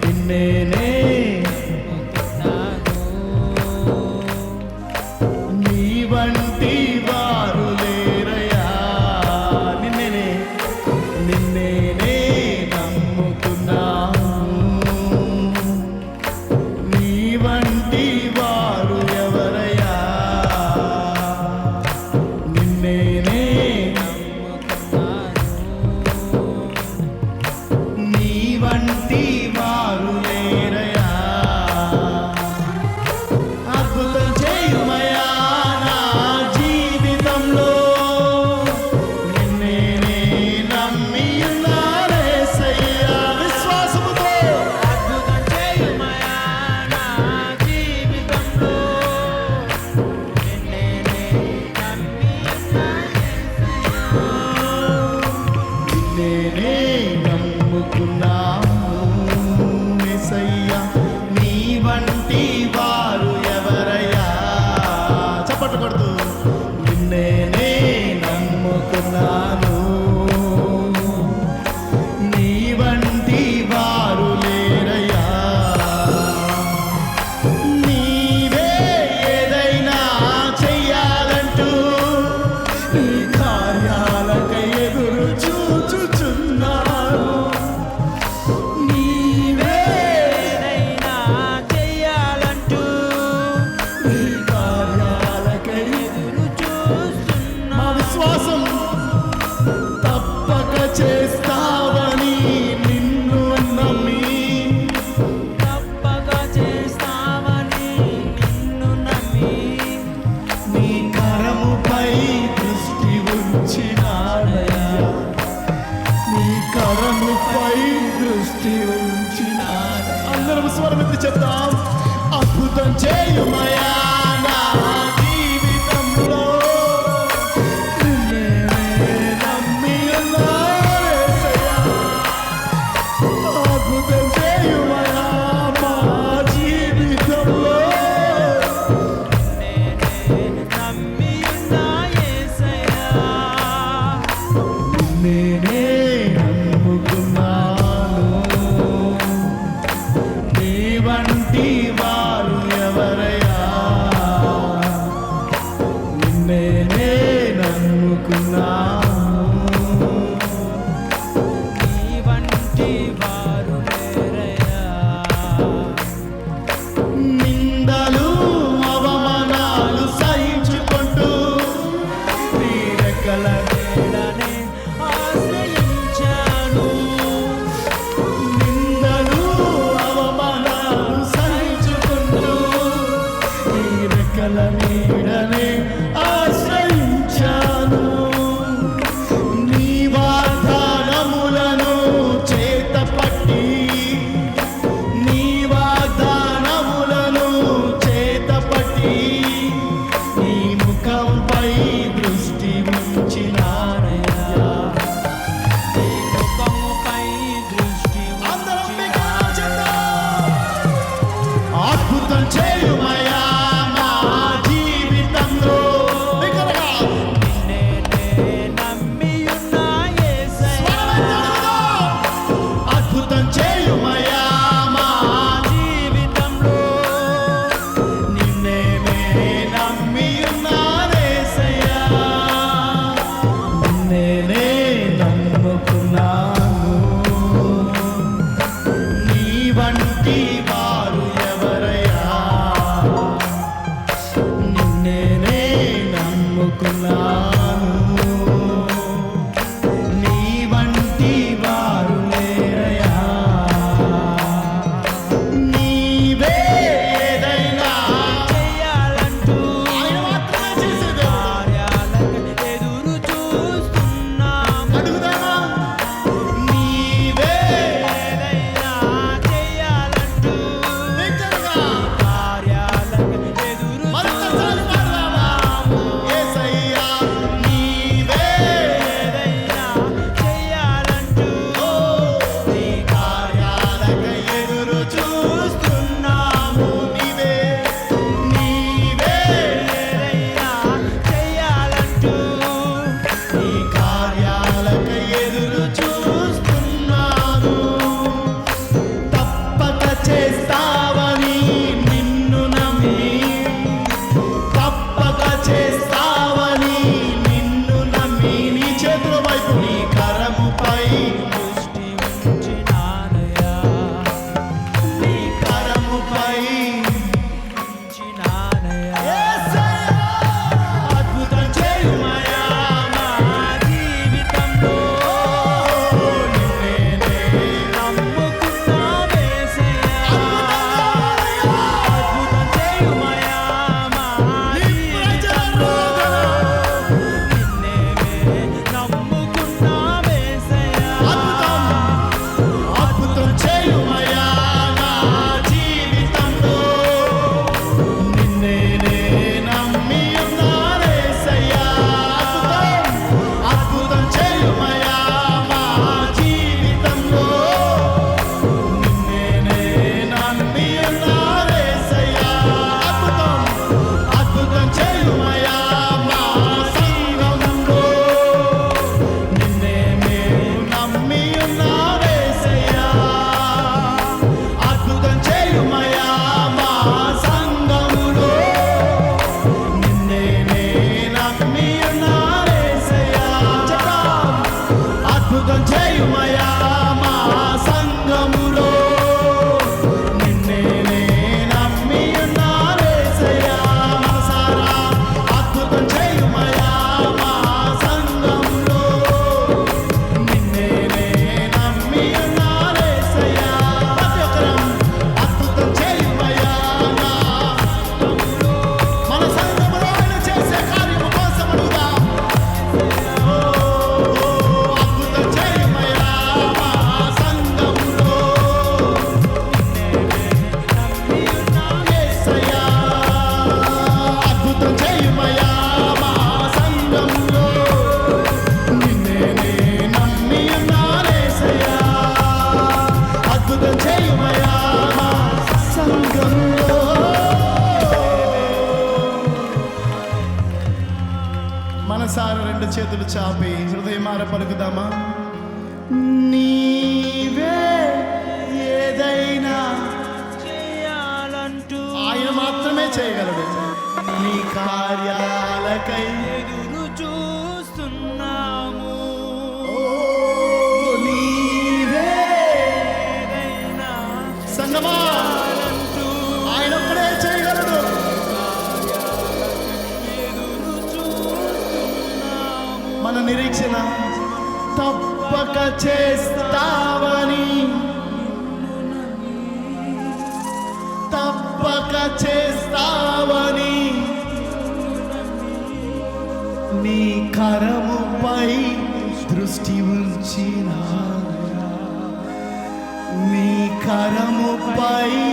പിന്നെ Satanás. కరముపై దృష్టి ఉంచిన అందరం స్వరమిత్రి చెప్తాం. అద్భుతం చేయుమయా? মাটি నీడనే ఆశ రెండు చేతులు చాపి హృదయమార పలుకుదామా? నీవే ఏదైనా చేయాలంటూ ఆయన మాత్రమే చేయగలడు. నీ కార్యాలకై ఎదురు చూస్తున్నాము. నీవే సంగమా మన నిరీక్షణ తప్పక చేస్తావని. తప్పక చేస్తావని. నీ కరముపై దృష్టి ఉంచిన. నీ కరముపై